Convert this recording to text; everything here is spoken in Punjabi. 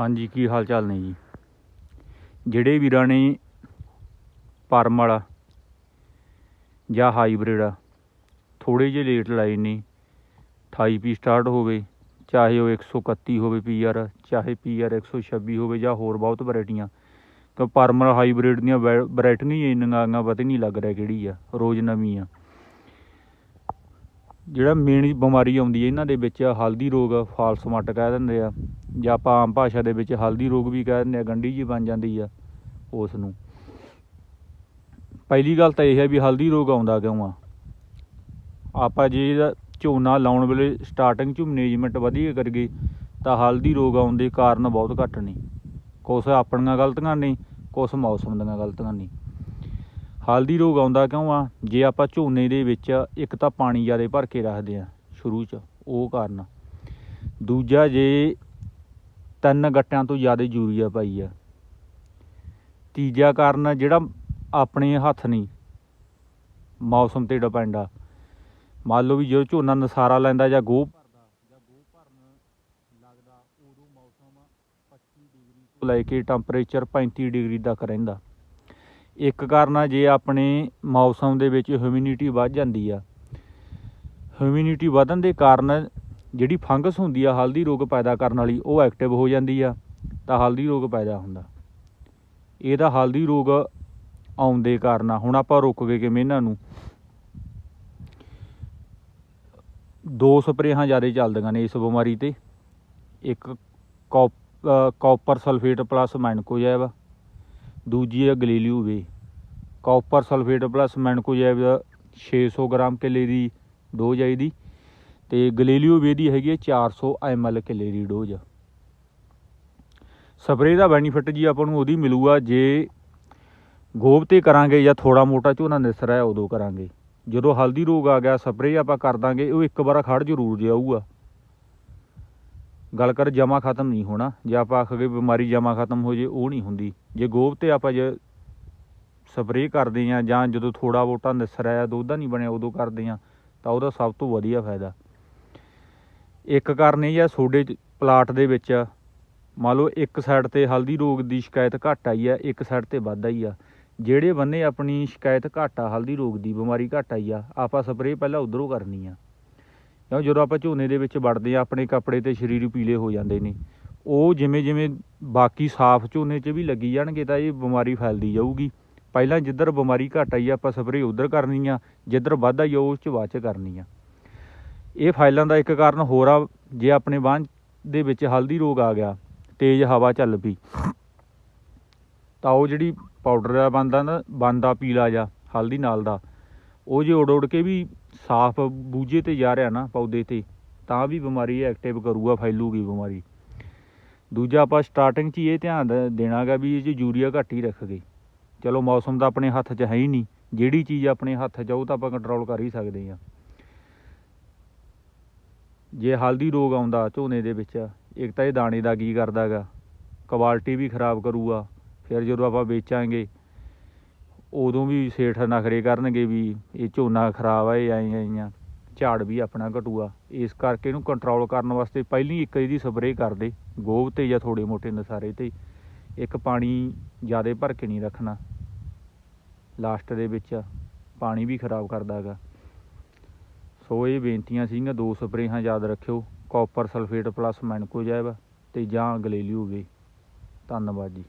ਹਾਂਜੀ, ਕੀ ਹਾਲ ਚਾਲ ਨੇ ਜੀ? ਜਿਹੜੇ ਵੀਰਾਂ ਨੇ ਪਰਮ ਵਾਲਾ ਜਾਂ ਹਾਈਬ੍ਰਿਡ ਆ ਥੋੜੇ ਜਿਹੇ ਲੇਟ ਲਾਏ ਨੇ 28 ਪੀ ਸਟਾਰਟ ਹੋਵੇ, ਚਾਹੇ ਉਹ 131 ਹੋਵੇ ਪੀਆਰ ਚਾਹੇ ਪੀਆਰ 126 ਹੋਵੇ ਜਾਂ ਹੋਰ ਬਹੁਤ ਵੈਰਾਈਟੀਆਂ, ਤਾਂ ਪਰਮਲ ਹਾਈਬ੍ਰਿਡ ਦੀਆਂ ਵੈਰਾਈਟੀਆਂ ਹੀ ਇੰਨੀਆਂ ਆਗੀਆਂ ਪਤਾ ਹੀ ਨਹੀਂ ਲੱਗ ਰਿਹਾ ਕਿਹੜੀ ਆ, ਰੋਜ਼ ਨਵੀਂ ਆ। ਜਿਹੜਾ ਮੇਨ ਬਿਮਾਰੀ ਆਉਂਦੀ ਹੈ, ਇਹਨਾਂ ਦੇ ਵਿੱਚ ਹਲਦੀ ਰੋਗ, ਫਾਲਸ ਮੱਟ ਕਹਿ ਦਿੰਦੇ ਆ। ਜਾਂ ਆਪਾਂ ਆਮ ਭਾਸ਼ਾ ਦੇ ਵਿੱਚ ਹਲਦੀ ਰੋਗ ਵੀ ਕਹਿ ਦਿੰਦੇ ਆ, ਗੰਢੀ ਜੀ ਬਣ ਜਾਂਦੀ ਆ ਉਸ ਨੂੰ ਪਹਿਲੀ ਗੱਲ ਤਾਂ ਇਹ ਹੈ ਵੀ ਹਲਦੀ ਰੋਗ ਆਉਂਦਾ ਕਿਉਂ ਆ? ਆਪਾਂ ਜੇ ਇਹਦਾ ਝੋਨਾ ਲਾਉਣ ਵੇਲੇ ਸਟਾਰਟਿੰਗ 'ਚ ਮੈਨੇਜਮੈਂਟ ਵਧੀਆ ਕਰੀਏ, ਤਾਂ ਹਲਦੀ ਰੋਗ ਆਉਣ ਦੇ ਕਾਰਨ ਬਹੁਤ ਘੱਟ ਨੇ। ਕੁਛ ਆਪਣੀਆਂ ਗਲਤੀਆਂ ਨੇ, ਕੁਛ ਮੌਸਮ ਦੀਆਂ ਗਲਤੀਆਂ ਨੇ। ਹਲਦੀ ਰੋਗ ਆਉਂਦਾ ਕਿਉਂ ਆ? ਜੇ ਆਪਾਂ ਝੋਨੇ ਦੇ ਵਿੱਚ ਇੱਕ ਤਾਂ ਪਾਣੀ ਜ਼ਿਆਦਾ ਭਰ ਕੇ ਰੱਖਦੇ ਆ ਸ਼ੁਰੂ 'ਚ, ਉਹ ਕਾਰਨ। ਦੂਜਾ ਜੇ ਤਿੰਨ ਗੱਟਿਆਂ ਤੋਂ ਜ਼ਿਆਦਾ ਯੂਰੀਆ ਪਾਈ ਆ। ਤੀਜਾ ਕਾਰਨ ਜਿਹੜਾ ਆਪਣੇ ਹੱਥ ਨਹੀਂ, ਮੌਸਮ ਤੇ ਡਿਪੈਂਡ ਆ। ਮੰਨ ਲਓ ਵੀ ਜਦੋਂ ਝੋਨਾ ਨਸਾਰਾ ਲੈਂਦਾ ਜਾਂ ਗੋਹ ਭਰਦਾ, ਜਾਂ ਗੋਹ ਭਰਨ ਲੱਗਦਾ, ਉਦੋਂ ਮੌਸਮ 25 ਡਿਗਰੀ ਤੋਂ ਲੈ ਕੇ ਟੈਂਪਰੇਚਰ 35 ਡਿਗਰੀ ਤੱਕ ਰਹਿੰਦਾ। ਇੱਕ ਕਾਰਨ ਆ ਜੇ ਆਪਣੇ ਮੌਸਮ ਦੇ ਵਿੱਚ ਹਿਊਮਿਡਿਟੀ ਵੱਧ ਜਾਂਦੀ ਆ। ਹਿਊਮਿਡਿਟੀ ਵਧਣ ਦੇ ਕਾਰਨ ਜਿਹੜੀ ਫੰਗਸ ਹੁੰਦੀ ਆ ਹਲਦੀ ਰੋਗ ਪੈਦਾ ਕਰਨ ਵਾਲੀ ਉਹ ਐਕਟਿਵ ਹੋ ਜਾਂਦੀ ਆ ਤਾਂ ਹਲਦੀ ਰੋਗ ਪੈਦਾ ਹੁੰਦਾ। ਇਹਦਾ ਹਲਦੀ ਰੋਗ ਆਉਣ ਦੇ ਕਾਰਨ ਹੁਣ ਆਪਾਂ ਰੁਕ ਗਏ ਕਿਵੇਂ ਇਹਨਾਂ ਨੂੰ। ਦੋ ਸਪਰੇਹਾਂ ਜ਼ਿਆਦਾ ਚੱਲਦੀਆਂ ਨੇ ਇਸ ਬਿਮਾਰੀ ਤੇ। ਇੱਕ cop- uh, copper sulphate plus mancozeb ਦੂਜੀ ਹੈ Galileo way. Copper sulphate plus mancozeb 600 gram ਕਿੱਲੇ ਦੀ ਡੋਜ਼ ਹੈ ਇਹਦੀ। ਤੇ ਗਲੀਲਿਓ ਵੇ ਦੀ ਹੈਗੀ ਹੈ 400 ml ਕਿੱਲੇ ਦੀ ਡੋਜ਼। ਸਪਰੇਅ ਦਾ ਬੈਨੀਫਿਟ ਜੀ ਆਪਾਂ ਨੂੰ ਉਹਦੀ ਮਿਲੂਗਾ ਜੇ ਗੋਬ ਤੇ ਕਰਾਂਗੇ ਜਾਂ ਥੋੜਾ ਮੋਟਾ ਝੋਨਾ ਨਿਸਰ ਹੈ, ਉਦੋਂ ਕਰਾਂਗੇ। ਜਦੋਂ ਹਲਦੀ ਰੋਗ ਆ ਗਿਆ, ਸਪਰੇਅ ਆਪਾਂ ਕਰ ਦਾਂਗੇ, ਉਹ ਇੱਕ ਵਾਰ ਖੜ ਜ਼ਰੂਰ ਜਾਊਗਾ। ਗੱਲ ਕਰ ਜਮਾ ਖਤਮ ਨਹੀਂ ਹੋਣਾ। ਜੇ ਆਪਾਂ ਆਖਗੇ ਬਿਮਾਰੀ ਜਮਾ ਖਤਮ ਹੋ ਜੇ, ਉਹ ਨਹੀਂ ਹੁੰਦੀ। ਜੇ ਗੋਬ ਤੇ ਆਪਾਂ ਜੇ ਸਪਰੇਅ ਕਰਦੇ ਆ ਜਾਂ ਜਦੋਂ ਥੋੜਾ ਬੋਟਾ ਨਿਸਰ ਆਇਆ ਦੁੱਧ ਨਹੀਂ ਬਣਿਆ, ਉਦੋਂ ਕਰਦੇ ਆ ਤਾਂ ਉਹਦਾ ਸਭ ਤੋਂ ਵਧੀਆ ਫਾਇਦਾ। ਇੱਕ ਕਾਰਨ ਇਹ ਆ ਤੁਹਾਡੇ ਪਲਾਟ ਦੇ ਵਿੱਚ। ਮੰਨ ਲਓ ਇੱਕ ਸਾਈਡ ਤੇ ਹਲਦੀ ਰੋਗ ਦੀ ਸ਼ਿਕਾਇਤ ਘੱਟ ਆਈ ਆ, ਇੱਕ ਸਾਈਡ ਤੇ ਵੱਧ ਆਈ ਆ। ਜਿਹੜੇ ਬੰਨੇ ਆਪਣੀ ਸ਼ਿਕਾਇਤ ਘੱਟ ਆ, ਹਲਦੀ ਰੋਗ ਦੀ ਬਿਮਾਰੀ ਘੱਟ ਆਈ ਆ, ਆਪਾਂ ਸਪਰੇਅ ਪਹਿਲਾਂ ਉਧਰੋਂ ਕਰਨੀ ਆ। ਕਿਉਂ ਜਦੋਂ ਆਪਾਂ ਝੋਨੇ ਦੇ ਵਿੱਚ ਵੜਦੇ ਆ, ਆਪਣੇ ਕੱਪੜੇ ਤੇ ਸਰੀਰ ਪੀਲੇ ਹੋ ਜਾਂਦੇ ਨੇ, ਉਹ ਜਿਵੇਂ ਜਿਵੇਂ ਬਾਕੀ ਸਾਫ਼ ਝੋਨੇ 'ਚ ਵੀ ਲੱਗੀ ਜਾਣਗੇ ਤਾਂ ਇਹ ਬਿਮਾਰੀ ਫੈਲਦੀ ਜਾਊਗੀ। ਪਹਿਲਾਂ ਜਿੱਧਰ ਬਿਮਾਰੀ ਘੱਟ ਆਈ ਆ, ਆਪਾਂ ਸਪਰੇਅ ਉਧਰ ਕਰਨੀ ਆ, ਜਿੱਧਰ ਵੱਧ ਆਈ ਆ, ਉਸ 'ਚ ਬਾਅਦ 'ਚ ਕਰਨੀ ਆ। ਇਹ ਫਾਈਲਾਂ ਦਾ ਇੱਕ ਕਾਰਨ ਹੋਰ ਆ, ਜੇ ਆਪਣੇ ਬਾਂਹ ਦੇ ਵਿੱਚ ਹਲਦੀ ਰੋਗ ਆ ਗਿਆ, ਤੇਜ਼ ਹਵਾ ਚੱਲ ਪਈ, ਤਾਂ ਉਹ ਜਿਹੜੀ ਪਾਊਡਰ ਆ ਬੰਦਾ ਨਾ ਬੰਦਾ ਪੀਲਾ ਜਾ ਹਲਦੀ ਨਾਲ ਦਾ, ਉਹ ਜੇ ਉੜ ਉੜ ਕੇ ਵੀ ਸਾਫ਼ ਬੂਝੇ ਤੇ ਜਾ ਰਿਹਾ ਨਾ ਪੌਦੇ ਤੇ, ਤਾਂ ਵੀ ਬਿਮਾਰੀ ਐਕਟਿਵ ਕਰੂਗਾ, ਫੈਲੂਗੀ ਬਿਮਾਰੀ। ਦੂਜਾ ਆਪਾਂ ਸਟਾਰਟਿੰਗ 'ਚ ਇਹ ਧਿਆਨ ਦ- ਦੇਣਾਗਾ ਵੀ ਇਹ 'ਚ ਯੂਰੀਆ ਘੱਟ ਹੀ ਰੱਖ ਗਏ। ਚਲੋ ਮੌਸਮ ਦਾ ਆਪਣੇ ਹੱਥ 'ਚ ਹੈ ਹੀ ਨਹੀਂ, ਜਿਹੜੀ ਚੀਜ਼ ਆਪਣੇ ਹੱਥ 'ਚ ਆ, ਉਹ ਤਾਂ ਆਪਾਂ ਕੰਟਰੋਲ ਕਰ ਹੀ ਸਕਦੇ ਹਾਂ। ਜੇ ਹਲਦੀ ਰੋਗ ਆਉਂਦਾ ਝੋਨੇ ਦੇ ਵਿੱਚ, ਇੱਕ ਤਾਂ ਇਹ ਦਾਣੇ ਦਾ ਕੀ ਕਰਦਾਗਾ? ਕੁਆਲਿਟੀ ਵੀ ਖਰਾਬ ਕਰੂਗਾ, ਫਿਰ ਜਦੋਂ ਆਪਾਂ ਵੇਚਾਂਗੇ, ਉਦੋਂ ਵੀ ਸੇਠ ਨਖਰੇ ਕਰਨਗੇ ਵੀ ਇਹ ਝੋਨਾ ਖਰਾਬ ਆ, ਇਹ ਐਂ ਐਂ ਝਾੜ ਵੀ ਆਪਣਾ ਘਟੂਗਾ। ਇਸ ਕਰਕੇ ਇਹਨੂੰ ਕੰਟਰੋਲ ਕਰਨ ਵਾਸਤੇ ਪਹਿਲੀ ਇੱਕ ਇਹਦੀ ਸਪਰੇਅ ਕਰ ਦੇ ਗੋਬ ਤੇ ਜਾਂ ਥੋੜੇ ਮੋਟੇ ਨਸਾਰੇ ਤੇ। ਇੱਕ ਪਾਣੀ ਜ਼ਿਆਦਾ ਭਰ ਕੇ ਨਹੀਂ ਰੱਖਣਾ। ਲਾਸਟ ਦੇ ਵਿੱਚ ਪਾਣੀ ਵੀ ਖਰਾਬ ਕਰਦਾਗਾ। ਸੋ ਇਹ ਬੇਨਤੀਆਂ ਸੀਗੀਆਂ, ਦੋ ਸਪਰੇਹਾਂ ਯਾਦ ਰੱਖਿਓ ਕਾਪਰ ਸਲਫੇਟ ਪਲੱਸ ਮੈਨਕੋਜੈਬ ਤੇ ਜਾਂ ਗਲੇਲੀਓ ਵੇ ਧੰਨਵਾਦ ਜੀ।